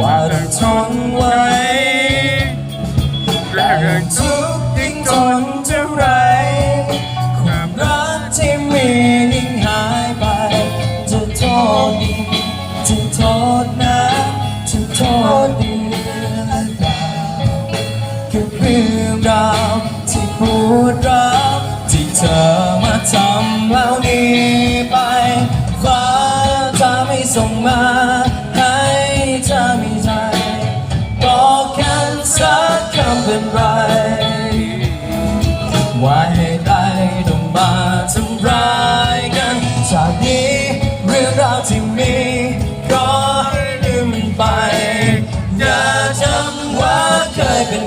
ว่าต้องทนไว้แต่ทุกข์ยิ่งทนเท่าไร ความรักที่มียิ่งหายไปจะโทษดีจะโทษนะจะโทษดีหรือเปล่าคือเรื่องราวที่ปวด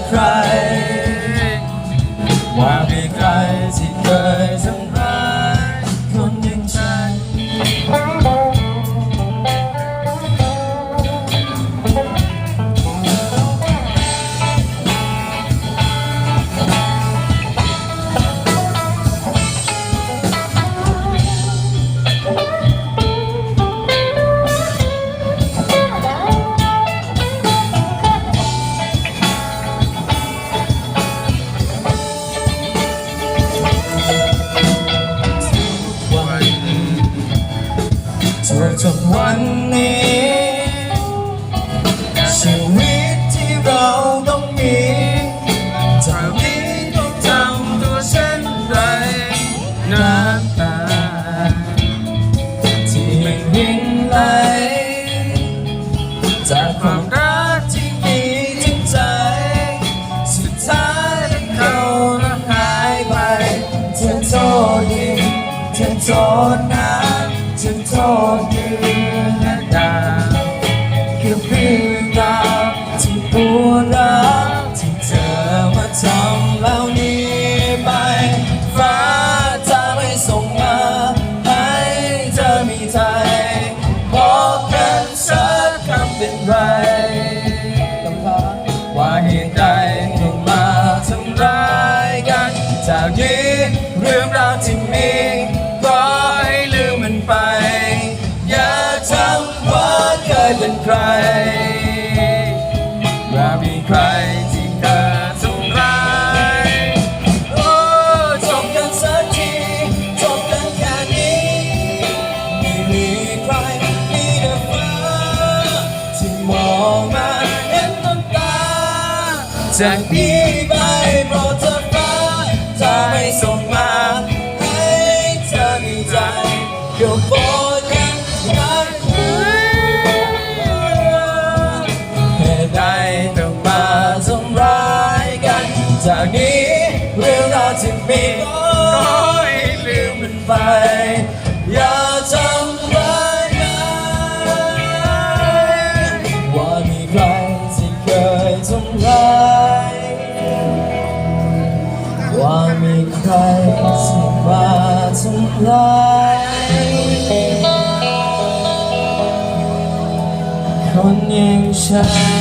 เค จนจนวันนี้ ชีวิตที่เราต้องมีจากนี้ต้องทำตัวเช่นไรน้ำตา ที่มันยิ่งไหลจากความรักที่มีจริงใจ สุดท้ายเขาละหายไปเธอโทษดีเธอโทษนะ วคือเรื่องราวที่ปวดร้าวที่เธอมาทำเหล่านี้ ใครที่เคยทำร้ายโอ้จบกันสักทีจบกันแค่นี้ไม่มีใครมีแต่ฟ้าที่มองมาเห็นน้ำตาจากนี้ไปโปรดเธอฟ้าจะไม่ส่งมาให้เธอมีใจยกโบกัน อย่าจำไว้นว่ามีใครที่เคยทำร้ายว่ามีใครที่มาทำร้ายคนอย่างฉัน